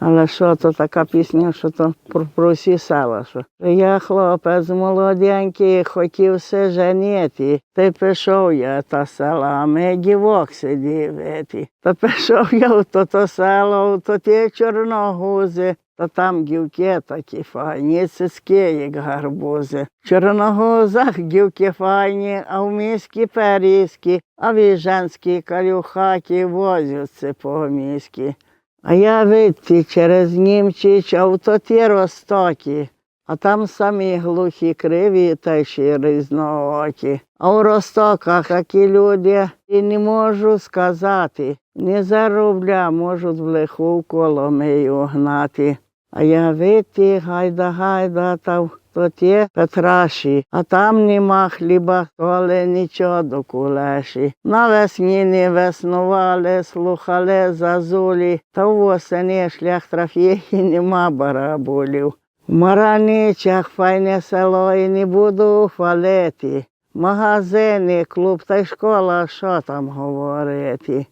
Але що то така пісня, що то про, про всі села. Що. Я хлопець молоденький, хотів все женити. Та й пішов я та села, а ми дівок сидіти. Та пішов я в то, то село, в то ті чорногузи. Та там дівки такі файні, цицьки, як гарбузи. В чорногузах дівки файні, а в міські періські, а в Іженській калюхаті возяться по міські. А я видці через Німчич, а в то ті ростокі, а там самі глухі криві та ще різноокі. А у ростоках такі люди і не можу сказати. Не за рубля можуть в лиху коломию гнати. А я видці гайда, гайда, та то ті Петраші, а там нема хліба, коли нічого до кулеші. Навесні не веснували, слухали зазулі, та в осені шлях трафє і нема барабулів. В Мараничах файне село і не буду хвалити. Магазини, клуб та й школа, що там говорити.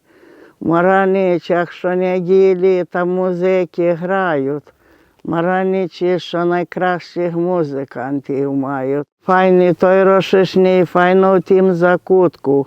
В Мараничах щонеділі там музики грають. Мараничі, що найкращих музикантів мають. Файний той рошишний, файно в тім закутку.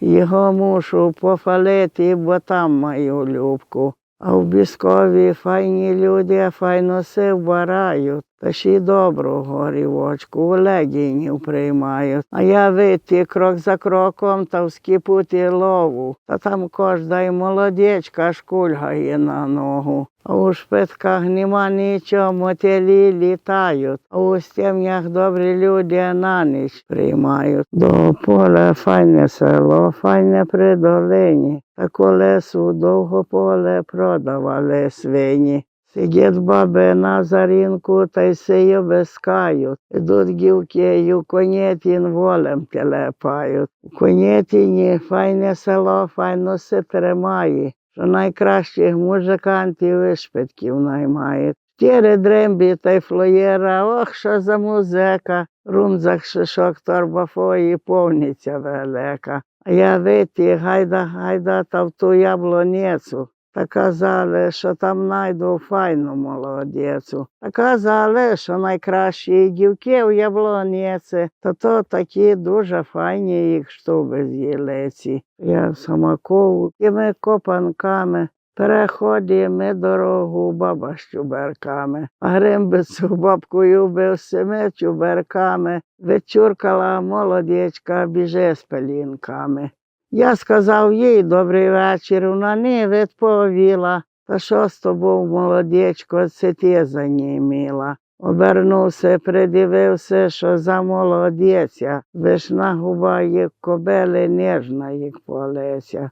Його мушу пофалити, бо там маю любку. А в Біскові файні люди файно се вбирають, та ще й добру горівочку у легінів приймають. А я вийти крок за кроком та вскіпути лову. Та там кожна й молодечка шкульгає на ногу. А у шпитках нема нічого, мотелі літають, а у стемнях добрі люди на ніч приймають. До поля файне село, файне при долині, та колесу довго поле продавали свині. Сидять баби на зарінку та й сею безкають. Ідуть гівки, й у конєтін волем телепають. У конєтіні файне село, файно се тримає, що найкращих музикантів і шпитків наймає. Тіри дрембі та й флоєра, ох, що за музика, рунзак шишок торбафої повниця велика. А я виті, гайда, гайда та в ту яблонецю. Та казали, що там найду файну молодецю. Та казали, що найкращі дівки в яблоніці, то то такі дуже файні їх штуби з єлиці. Я самакову тими копанками. Переходимо дорогу баба з чуберками, а гримбицю бабкою бив семи чуберками, вечуркала молодечка біже з пелінками. Я сказав їй добрий вечір, вона не відповіла. Та що з тобою, молодечко, це ти заніміла? Обернувся, придивився, що за молодеця, вишна губа, як кобели, ніжна, як полеся.